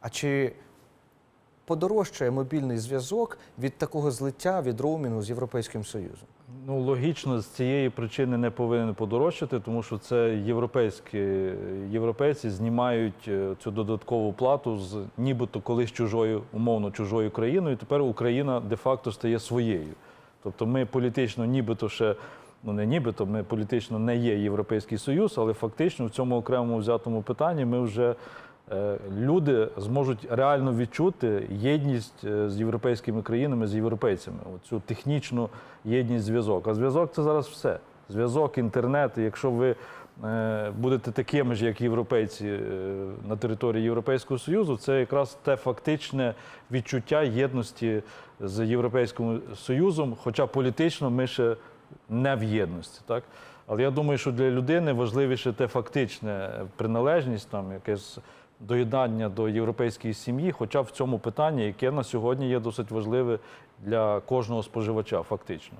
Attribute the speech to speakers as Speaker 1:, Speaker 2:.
Speaker 1: А чи подорожчає мобільний зв'язок від такого злиття від роумінгу з Європейським Союзом?
Speaker 2: Ну, логічно, з цієї причини не повинен подорожчати, тому що це європейські європейці знімають е, цю додаткову плату з нібито колись чужою, умовно чужою країною. Тепер Україна де-факто стає своєю. Тобто ми політично, нібито ще. Ну, не нібито, ми політично не є Європейський Союз, але фактично в цьому окремому взятому питанні ми вже люди зможуть реально відчути єдність е, з європейськими країнами, з європейцями. Цю технічну єдність зв'язок. А зв'язок це зараз все. Зв'язок, інтернет. Якщо ви е, будете такими ж, як європейці е, на території Європейського Союзу, це якраз те фактичне відчуття єдності з Європейським Союзом, хоча політично ми ще не в єдності. Так? Але я думаю, що для людини важливіше те фактичне приналежність, там якесь доєднання до європейської сім'ї, хоча в цьому питанні, яке на сьогодні є досить важливе для кожного споживача, фактично.